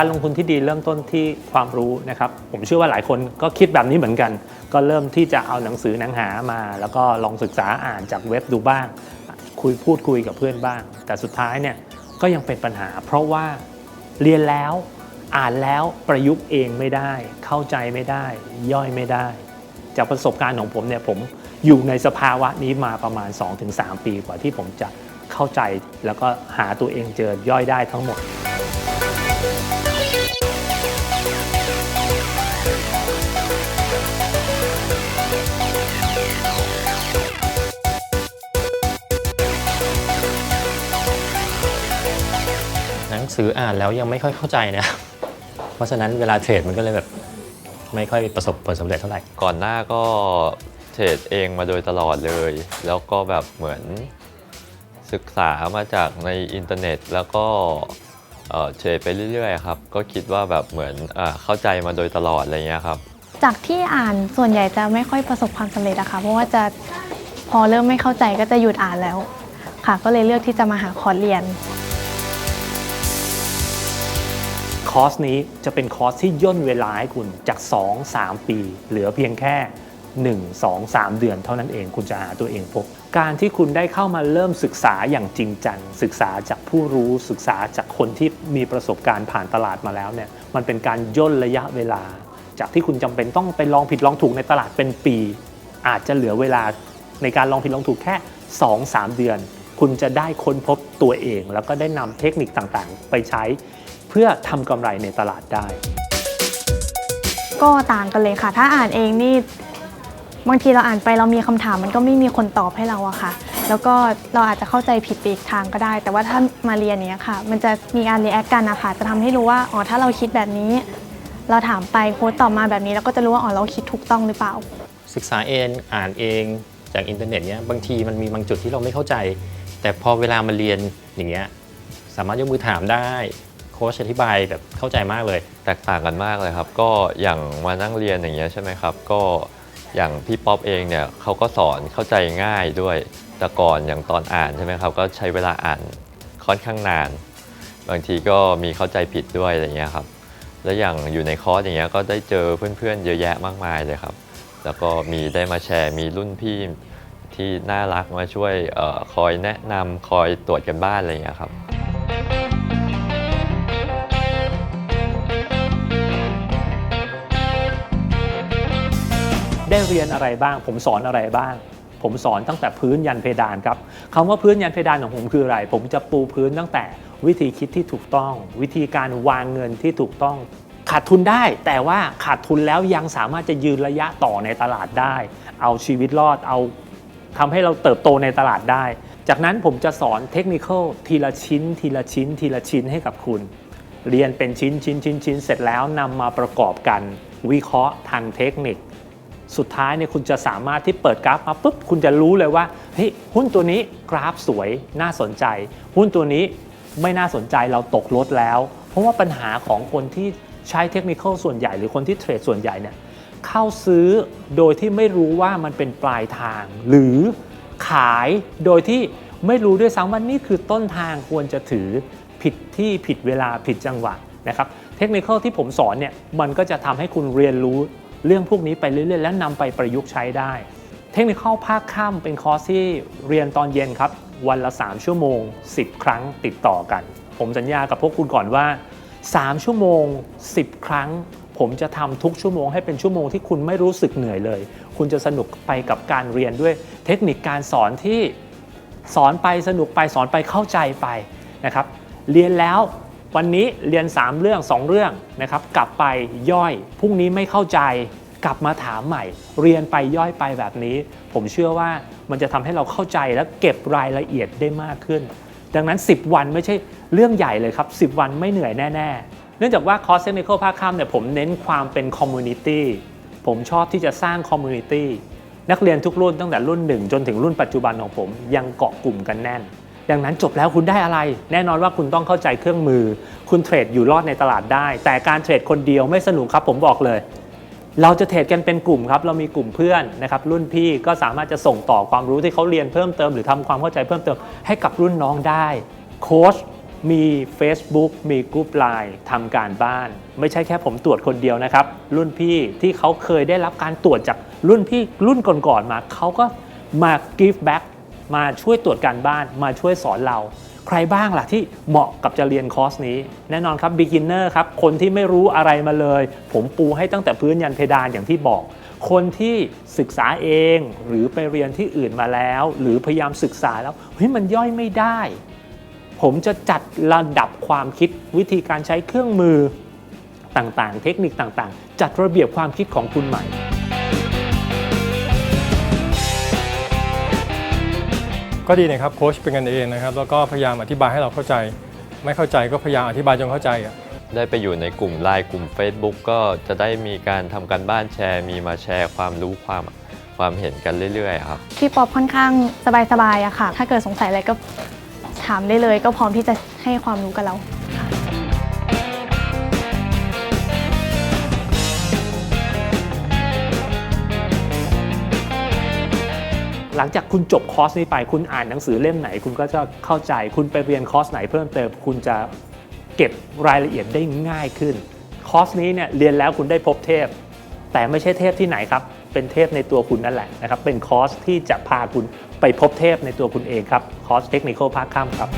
การลงทุนที่ดีเริ่มต้นที่ความรู้นะครับผมเชื่อว่าหลายคนก็คิดแบบนี้เหมือนกัน ก็เริ่มที่จะเอาหนังสือหนังหามา แล้วก็ลองศึกษาอ่านจากเว็บดูบ้าง คุยพูดคุยกับเพื่อนบ้าง แต่สุดท้ายเนี่ยก็ยังเป็นปัญหา เพราะว่าเรียนแล้วอ่านแล้วประยุกต์เองไม่ได้ เข้าใจไม่ได้ ย่อยไม่ได้ จากประสบการณ์ของผมเนี่ยผมอยู่ในสภาวะนี้มาประมาณ 2-3 ปีกว่าที่ผมจะเข้าใจแล้วก็หาตัวเองเจอย่อยได้ทั้งหมด หนังสืออ่านแล้วยังไม่ค่อยเข้าใจนะ เพราะฉะนั้นเวลาเทรดมันก็เลยแบบไม่ค่อยประสบผลสำเร็จเท่าไหร่ ก่อนหน้าก็เทรดเองมาโดยตลอดเลย แล้วก็แบบเหมือนศึกษามาจากในอินเทอร์เน็ต แล้วก็เอ่อเทรดไปเรื่อยๆครับก็คิดว่าแบบเหมือนอาเข้าใจมาโดยตลอดอะไรเงี้ยครับ จากที่อ่านส่วนใหญ่จะไม่ค่อยประสบความสำเร็จอะค่ะ เพราะว่าจะพอเริ่มไม่เข้าใจก็จะหยุดอ่านแล้ว ค่ะ ก็เลยเลือกที่จะมาหาคอร์สเรียน อร์สนี้จะเป็นคอร์สที่ย่นเวลาให้คุณจาก 2-3 ปี เหลือเพียงแค่ 1 2 3 เดือนเท่านั้นเองคุณจะหาตัวเองพบ การที่คุณได้เข้ามาเริ่มศึกษาอย่างจริงจัง ศึกษาจากผู้รู้ศึกษาจากคนที่มีประสบการณ์ผ่านตลาดมาแล้วเนี่ยมันเป็นการย่นระยะเวลา จากที่คุณจำเป็นต้องไปลองผิดลองถูกในตลาดเป็นปี อาจจะเหลือเวลาในการลองผิดลองถูกแค่ 2-3 เดือน คุณจะได้ค้นพบตัวเอง แล้วก็ได้นำเทคนิคต่างๆ ไปใช้ เพื่อทำกำไรในตลาดได้ ก็ต่างกันเลยค่ะ ถ้าอ่านเองนี่บางทีเราอ่านไปเรามีคำถามมันก็ไม่มีคนตอบให้เราอะค่ะ แล้วก็เราอาจจะเข้าใจผิดไปอีกทางก็ได้ แต่ว่าถ้ามาเรียนเนี้ยค่ะ มันจะมีการรีแอคกันนะคะจะทำให้รู้ว่าอ๋อถ้าเราคิดแบบนี้ เราถามไปโค้ดตอบมาแบบนี้เราก็จะรู้ว่าอ๋อเราคิดถูกต้องหรือเปล่า ศึกษาเองอ่านเองจากอินเทอร์เน็ตเนี้ยบางทีมันมีบางจุดที่เราไม่เข้าใจ แต่พอเวลามาเรียนอย่างเงี้ยสามารถยกมือถามได้ โค้ชอธิบายแบบเข้าใจมากเลย แตกต่างกันมากเลยครับ ก็อย่างมานั่งเรียนอย่างเงี้ยใช่ไหมครับ ก็อย่างพี่ป๊อปเองเนี่ยเขาก็สอนเข้าใจง่ายด้วย แต่ก่อนอย่างตอนอ่านใช่ไหมครับ ก็ใช้เวลาอ่านค่อนข้างนาน บางทีก็มีเข้าใจผิดด้วยอะไรเงี้ยครับ แล้วอย่างอยู่ในคอร์สอย่างเงี้ยก็ได้เจอเพื่อนๆ เยอะแยะมากมายเลยครับ แล้วก็มีได้มาแชร์มีรุ่นพี่ที่น่ารักมาช่วยออคอยแนะนำคอยตรวจกันบ้านอะไรเงี้ยครับ ได้เรียนอะไรบ้าง ผมสอนอะไรบ้าง ผมสอนตั้งแต่พื้นยันเพดานครับคำว่าพื้นยันเพดานของผมคืออะไร ผมจะปูพื้นตั้งแต่วิธีคิดที่ถูกต้อง วิธีการวางเงินที่ถูกต้องขาดทุนได้ แต่ว่าขาดทุนแล้วยังสามารถจะยืนระยะต่อในตลาดได้ เอาชีวิตรอดเอาทำให้เราเติบโตในตลาดได้ จากนั้นผมจะสอนเทคนิคทีละชิ้น ทีละชิ้น ทีละชิ้นให้กับคุณ เรียนเป็นชิ้นชิ้นชิ้นชิ้นเสร็จแล้วนำมาประกอบกัน วิเคราะห์ทางเทคนิค สุดท้ายเนี่ยคุณจะสามารถที่เปิดกราฟมาปุ๊บคุณจะรู้เลยว่าเฮ้ยหุ้นตัวนี้กราฟสวยน่าสนใจ หุ้นตัวนี้ไม่น่าสนใจเราตกลดแล้ว เพราะว่าปัญหาของคนที่ใช้เทคนิคส่วนใหญ่ หรือคนที่เทรดส่วนใหญ่เนี่ยเข้าซื้อโดยที่ไม่รู้ว่ามันเป็นปลายทาง หรือขายโดยที่ไม่รู้ด้วยซ้ำว่านี่คือต้นทางควรจะถือผิดที่ผิดเวลาผิดจังหวะนะครับเทคนิคที่ผมสอนเนี่ยมันก็จะทำให้คุณเรียนรู้ เรื่องพวกนี้ไปเรื่อยๆ แล้วนำไปประยุกต์ใช้ได้ เทคนิคภาคค่ำเป็นคอร์สที่เรียนตอนเย็นครับ วันละ 3 ชั่วโมง 10 ครั้งติดต่อกัน ผมสัญญากับพวกคุณก่อนว่า 3 ชั่วโมง 10 ครั้ง ผมจะทำทุกชั่วโมงให้เป็นชั่วโมงที่คุณไม่รู้สึกเหนื่อยเลย คุณจะสนุกไปกับการเรียนด้วยเทคนิคการสอนที่สอนไปสนุกไปสอนไปเข้าใจไปนะครับ เรียนแล้ว วันนี้เรียน 3 เรื่อง 2 เรื่องนะครับ กลับไปย่อยพรุ่งนี้ไม่เข้าใจกลับมาถามใหม่ เรียนไปย่อยไปแบบนี้ ผมเชื่อว่ามันจะทำให้เราเข้าใจและเก็บรายละเอียดได้มากขึ้น ดังนั้น 10 วันไม่ใช่เรื่องใหญ่เลยครับ 10 วันไม่เหนื่อยแน่ ๆ เนื่องจากว่าคอร์สเทคนิคภาคค่ำเนี่ยผมเน้นความเป็นคอมมูนิตี้ผมชอบที่จะสร้างคอมมูนิตี้นักเรียนทุกรุ่นตั้งแต่รุ่น 1 จนถึงรุ่นปัจจุบันของผมยังเกาะกลุ่มกันแน่น ดังนั้นจบแล้วคุณได้อะไร แน่นอนว่าคุณต้องเข้าใจเครื่องมือ คุณเทรดอยู่รอดในตลาดได้ แต่การเทรดคนเดียวไม่สนุกครับผมบอกเลย เราจะเทรดกันเป็นกลุ่มครับ เรามีกลุ่มเพื่อนนะครับรุ่นพี่ก็สามารถจะส่งต่อความรู้ที่เขาเรียนเพิ่มเติม หรือทำความเข้าใจเพิ่มเติมให้กับรุ่นน้องได้โค้ชมี Facebook มีกรุ๊ปไลน์ทำการบ้าน ไม่ใช่แค่ผมตรวจคนเดียวนะครับ รุ่นพี่ที่เขาเคยได้รับการตรวจจากรุ่นพี่รุ่นก่อนๆมาเขาก็มา give back มาช่วยตรวจการบ้านมาช่วยสอนเรา ใครบ้างล่ะที่เหมาะกับจะเรียนคอร์สนี้ แน่นอนครับ beginner ครับคนที่ไม่รู้อะไรมาเลย ผมปูให้ตั้งแต่พื้นยันเพดานอย่างที่บอก คนที่ศึกษาเองหรือไปเรียนที่อื่นมาแล้ว หรือพยายามศึกษาแล้วเฮ้ยมันย่อยไม่ได้ ผมจะจัดระดับความคิดวิธีการใช้เครื่องมือต่างๆ เทคนิคต่างๆ จัดระเบียบความคิดของคุณใหม่ ก็ดีนะครับโค้ชเป็นกันเองนะครับแล้วก็พยายามอธิบายให้เราเข้าใจ ไม่เข้าใจก็พยายามอธิบายจนเข้าใจอะได้ไปอยู่ในกลุ่มไลน์กลุ่ม Facebook ก็จะได้มีการทำการบ้านแชร์ มีมาแชร์ความรู้ความความเห็นกันเรื่อยๆครับพี่ป๊อปค่อนข้างสบายๆอะค่ะ ถ้าเกิดสงสัยอะไรก็ถามได้เลย ก็พร้อมที่จะให้ความรู้กับเรา หลังจากคุณจบคอร์สนี้ไป คุณอ่านหนังสือเล่มไหน คุณก็จะเข้าใจ คุณไปเรียนคอร์สไหนเพิ่มเติม คุณจะเก็บรายละเอียดได้ง่ายขึ้น คอร์สนี้เนี่ยเรียนแล้วคุณได้พบเทพ แต่ไม่ใช่เทพที่ไหนครับ เป็นเทพในตัวคุณนั่นแหละนะครับ เป็นคอร์สที่จะพาคุณไปพบเทพในตัวคุณเองครับ คอร์สเทคนิคอลภาคค่ำครับ